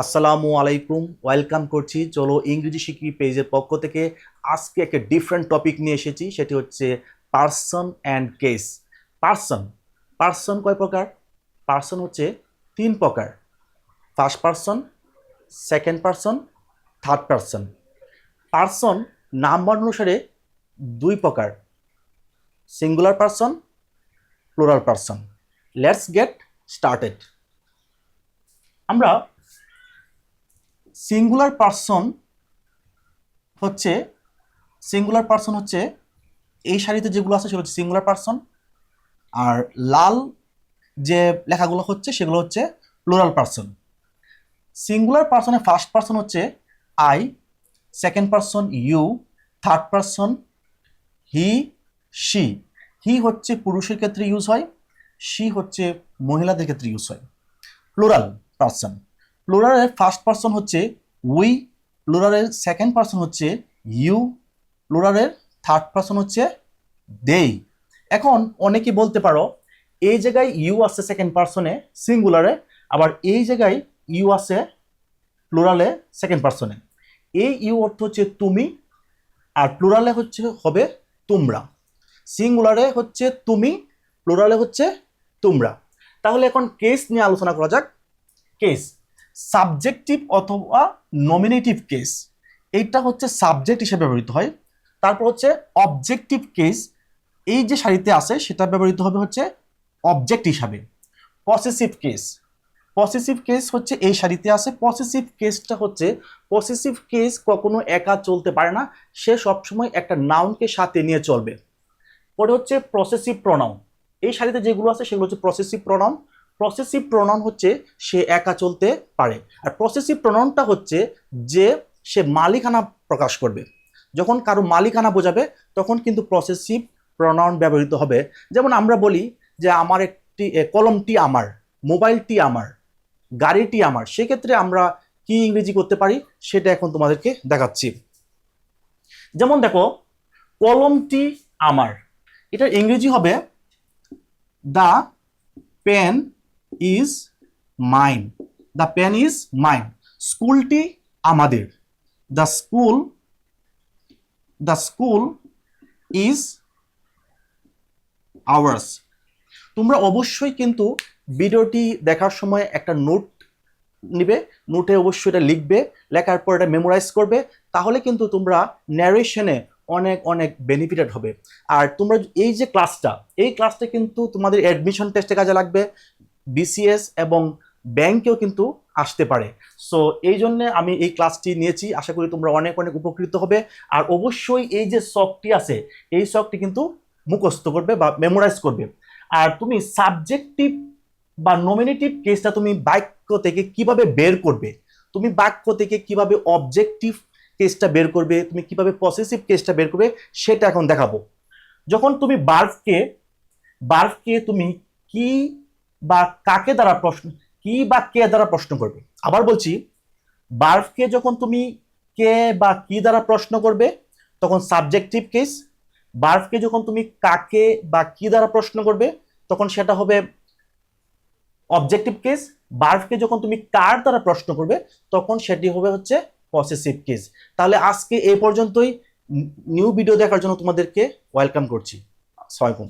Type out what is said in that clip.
আসসালামু আলাইকুম, ওয়েলকাম করছি চলো ইংরেজি শিখি পেজের পক্ষ থেকে। আজকে একটা ডিফারেন্ট টপিক নিয়ে এসেছি, সেটি হচ্ছে person and case person person কয় প্রকার? পার্সন হচ্ছে তিন প্রকার। First person second person third person person number অনুসারে দুই প্রকার। Singular person plural person let's get started আমরা সিঙ্গুলার পার্সন হচ্ছে সিঙ্গুলার পার্সন হচ্ছে, এই সারিতে যেগুলো আছে সেগুলো হচ্ছে সিঙ্গুলার পার্সন আর লাল যে লেখাগুলো হচ্ছে সেগুলো হচ্ছে প্লুরাল পার্সন সিঙ্গুলার পার্সনের ফার্স্ট পার্সন হচ্ছে I second person you third person he she he হচ্ছে পুরুষের ক্ষেত্রে ইউজ হয় শি হচ্ছে মহিলাদের ক্ষেত্রে ইউজ হয়। প্লুরাল পার্সন প্লুরালের ফার্স্ট পার্সন হচ্ছে উই, প্লুরালের সেকেন্ড পার্সন হচ্ছে ইউ, প্লুরালের থার্ড পার্সন হচ্ছে দেই। এখন অনেকে বলতে পারো, এই জায়গায় ইউ আছে সেকেন্ড পার্সনে সিঙ্গুলারে আবার এই জায়গায় ইউ আছে প্লুরালে সেকেন্ড পার্সনে এই ইউ অর্থ হচ্ছে তুমি, আর প্লুরালে হচ্ছে, হবে তোমরা। সিঙ্গুলারে হচ্ছে তুমি, প্লুরালে হচ্ছে তোমরা। তাহলে এখন কেস নিয়ে আলোচনা করা যাক। কেস সাবজেক্টিভ অথবা নমিনেটিভ কেস এইটা হচ্ছে সাবজেক্ট হিসেবে ব্যবহৃত হয়। তারপর হচ্ছে অবজেক্টিভ কেস এই যে সারিতে আছে, সেটা ব্যবহৃত হবে হচ্ছে অবজেক্ট হিসাবে। পসেসিভ কেস পসেসিভ কেস হচ্ছে এই সারিতে আছে। পসেসিভ কেসটা হচ্ছে পসেসিভ কেস কখনো একা চলতে পারে না। সে সবসময় একটা নাউনকে সাথে নিয়ে চলবে। পরে হচ্ছে প্রসেসিভ প্রনাউন এই সারিতে যেগুলো আছে, সেগুলো হচ্ছে প্রসেসিভ প্রনাউন প্রসেসিভ প্রনাউন হচ্ছে সে একা চলতে পারে। আর প্রসেসিভ প্রনাউনটা হচ্ছে যে সে মালিকানা প্রকাশ করবে। যখন কারও মালিকানা বোঝাবে, তখন কিন্তু প্রসেসিভ প্রনাউন ব্যবহৃত হবে। যেমন আমরা বলি যে আমার একটি কলমটি আমার, মোবাইলটি আমার, গাড়িটি আমার, সেক্ষেত্রে আমরা কি ইংরেজি করতে পারি? সেটা এখন তোমাদেরকে দেখাচ্ছি। যেমন দেখো, কলমটি আমার। এটার ইংরেজি হবে the pen is mine the pen is mine স্কুলটি আমাদের। The school the school is ours তোমরা অবশ্যই কিন্তু ভিডিওটি দেখার সময় একটা নোট নিবে। নোটে অবশ্যই এটা লিখবে, লেখার পর এটা মেমোরাইজ করবে। তাহলে কিন্তু তোমরা ন্যারেশনে অনেক অনেক বেনিফিটেড হবে। আর তোমরা এই যে ক্লাসটা এই ক্লাসটা কিন্তু তোমাদের অ্যাডমিশন টেস্টে কাজে লাগবে। বিসিএস এবং ব্যাংকেও কিন্তু আসতে পারে। সো এই জন্যে আমি এই ক্লাসটি নিয়েছি। আশা করি তোমরা অনেক অনেক উপকৃত হবে। আর অবশ্যই এই যে শখটি আছে, এই শখটি কিন্তু মুখস্থ করবে বা মেমোরাইজ করবে। আর তুমি সাবজেক্টিভ বা নমিনেটিভ কেসটা তুমি বাক্য থেকে কীভাবে বের করবে? তুমি বাক্য থেকে কীভাবে অবজেক্টিভ কেসটা বের করবে? তুমি কীভাবে পসেসিভ কেসটা বের করবে? সেটা এখন দেখাবো। যখন তুমি বার্ফকে বার্ফকে তুমি কি বা কাকে দ্বারা প্রশ্ন, কি বা কে দ্বারা প্রশ্ন করবে? আবার বলছি, বার্ফকে যখন তুমি কে বা কি দ্বারা প্রশ্ন করবে, তখন সাবজেক্টিভ কেস, বার্ফকে যখন তুমি কাকে বা কি দ্বারা প্রশ্ন করবে, তখন সেটা হবে অবজেক্টিভ কেস বার্ফকে যখন তুমি কার দ্বারা প্রশ্ন করবে, তখন সেটি হবে হচ্ছে পসেসিভ কেস তাহলে আজকে এই পর্যন্তই নিউ ভিডিও দেখার জন্য তোমাদেরকে ওয়েলকাম করছি। আসসালামাইকুম